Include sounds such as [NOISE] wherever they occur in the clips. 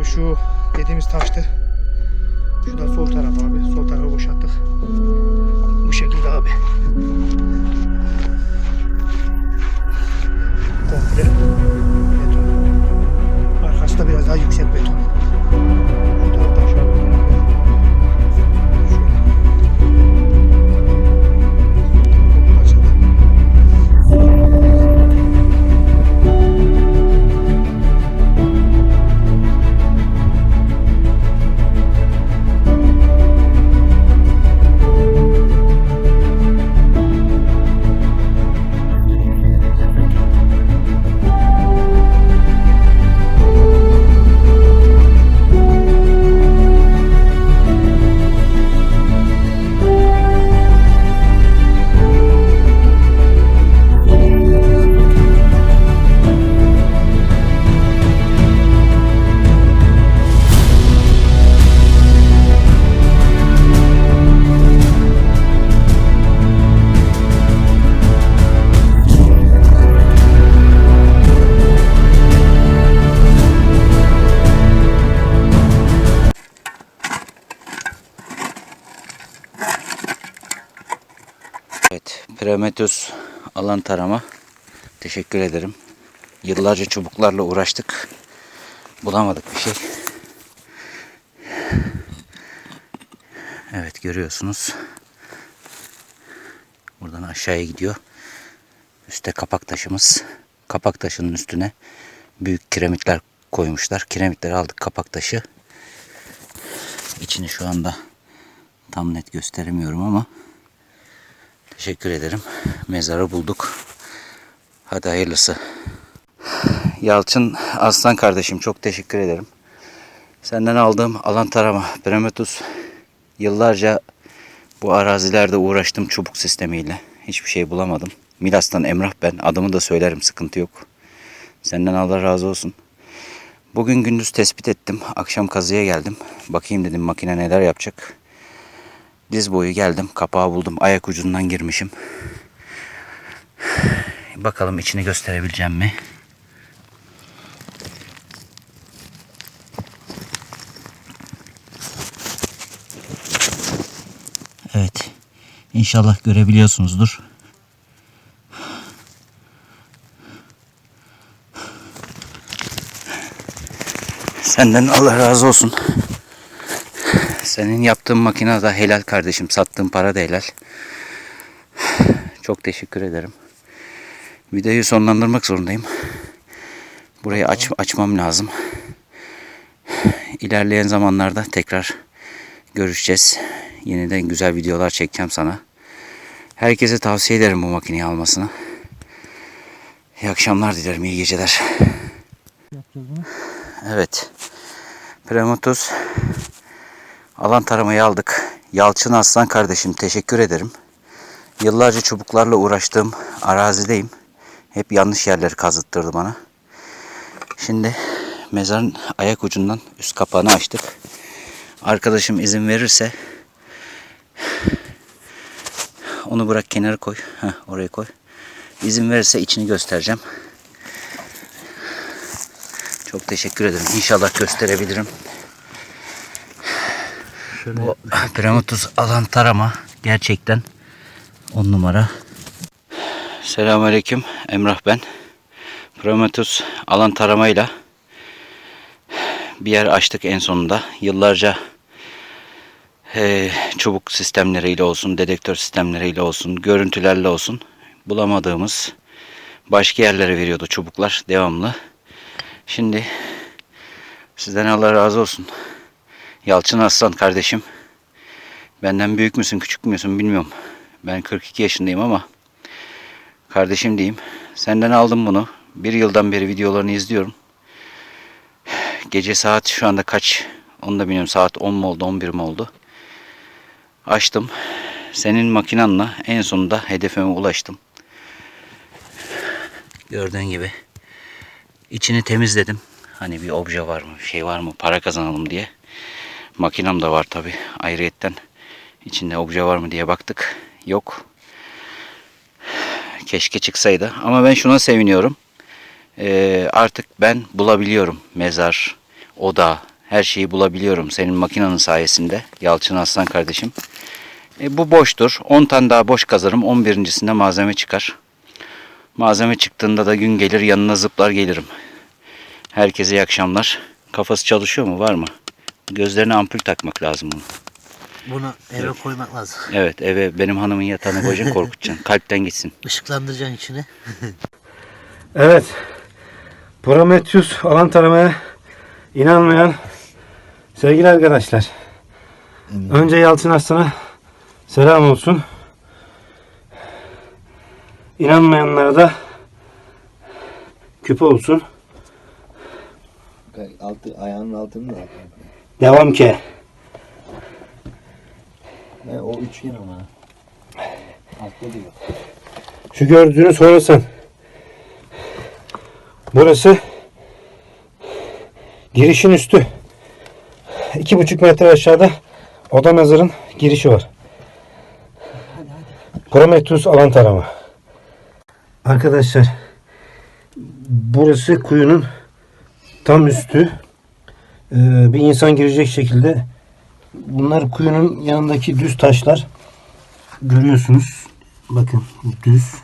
Abi şu dediğimiz taştı. Şu da sol taraf abi. Sol tarafa boşalttık. Bu şekilde abi. Komple Prometheus alan tarama. Teşekkür ederim. Yıllarca çubuklarla uğraştık. Bulamadık bir şey. Evet görüyorsunuz. Buradan aşağıya gidiyor. Üste kapak taşımız. Kapak taşının üstüne büyük kiremitler koymuşlar. Kiremitleri aldık kapak taşı. İçini şu anda tam net gösteremiyorum ama Teşekkür ederim. Mezarı bulduk. Hadi hayırlısı. Yalçın Aslan kardeşim çok teşekkür ederim. Senden aldığım alan tarama Prometheus yıllarca bu arazilerde uğraştım çubuk sistemiyle. Hiçbir şey bulamadım. Milas'tan Emrah ben. Adımı da söylerim sıkıntı yok. Senden Allah razı olsun. Bugün gündüz tespit ettim. Akşam kazıya geldim. Bakayım dedim makine neler yapacak. Diz boyu geldim. Kapağı buldum. Ayak ucundan girmişim. Bakalım içini gösterebileceğim mi? Evet. İnşallah görebiliyorsunuzdur. Senden Allah razı olsun. Senin yaptığın makine da helal kardeşim. Sattığın para da helal. [SIGHS] Çok teşekkür ederim. Videoyu sonlandırmak zorundayım. Burayı aç, açmam lazım. [SIGHS] İlerleyen zamanlarda tekrar görüşeceğiz. Yeniden güzel videolar çekeceğim sana. Herkese tavsiye ederim bu makineyi almasını. İyi akşamlar dilerim, iyi geceler. Evet. Premotus Alan taramayı aldık. Yalçın Aslan kardeşim teşekkür ederim. Yıllarca çubuklarla uğraştığım arazideyim. Hep yanlış yerleri kazıttırdı bana. Şimdi mezarın ayak ucundan üst kapağını açtık. Arkadaşım izin verirse onu bırak kenara koy. Heh, oraya koy. İzin verirse içini göstereceğim. Çok teşekkür ederim. İnşallah gösterebilirim. Bu Prematus alan tarama gerçekten on numara. Selamünaleyküm. Emrah ben. Prematus alan taramayla bir yer açtık en sonunda. Yıllarca eee, çubuk sistemleriyle olsun, dedektör sistemleriyle olsun, görüntülerle olsun bulamadığımız başka yerlere veriyordu çubuklar devamlı. Şimdi sizden Allah razı olsun. Yalçın Aslan kardeşim. Benden büyük müsün küçük müsün bilmiyorum. Ben 42 yaşındayım ama kardeşim diyeyim. Senden aldım bunu. Bir yıldan beri videolarını izliyorum. Gece saat şu anda kaç onu da bilmiyorum. Saat 10 mu oldu 11 mi oldu. Açtım. Senin makinanla en sonunda hedefime ulaştım. Gördüğün gibi. İçini temizledim. Hani bir obje var mı, şey var mı, para kazanalım diye. Makinam da var tabi ayrıyetten. İçinde obje var mı diye baktık. Yok. Keşke çıksaydı. Ama ben şuna seviniyorum. Ee, artık ben bulabiliyorum. Mezar, oda, her şeyi bulabiliyorum senin makinanın sayesinde. Yalçın Aslan kardeşim. E, bu boştur. 10 tane daha boş kazarım. 11.sinde malzeme çıkar. Malzeme çıktığında da gün gelir yanına zıplar gelirim. Herkese iyi akşamlar. Kafası çalışıyor mu? Var mı? Gözlerine ampul takmak lazım bunu. Bunu eve koymak lazım. Evet eve benim hanımın yatağına koyacaksın [LAUGHS] korkutacaksın. Kalpten gitsin. Işıklandıracaksın içine. [LAUGHS] Evet. Prometheus alan taramaya inanmayan sevgili arkadaşlar. Önce Yalçın Aslan'a selam olsun. İnanmayanlara da küpe olsun. Altı, ayağının altını da. Devam ki. He, o üçgen ama. Altta diyor. Şu gördüğünüz Horasan. Burası girişin üstü. İki buçuk metre aşağıda oda mezarın girişi var. Prometheus alan tarama. Arkadaşlar burası kuyunun tam üstü. Ee, bir insan girecek şekilde bunlar kuyunun yanındaki düz taşlar görüyorsunuz. Bakın düz.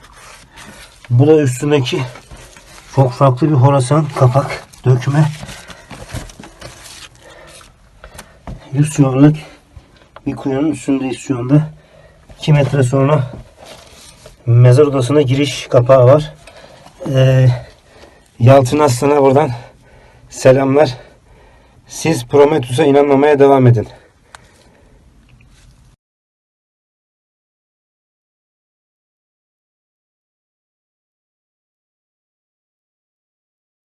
Bu da üstündeki çok farklı bir horasan kapak dökme. 100 yıllık bir kuyunun üstündeyiz şu anda. 2 metre sonra mezar odasına giriş kapağı var. Ee, Yalçın Aslan'a buradan selamlar. Siz Prometheus'a inanmamaya devam edin.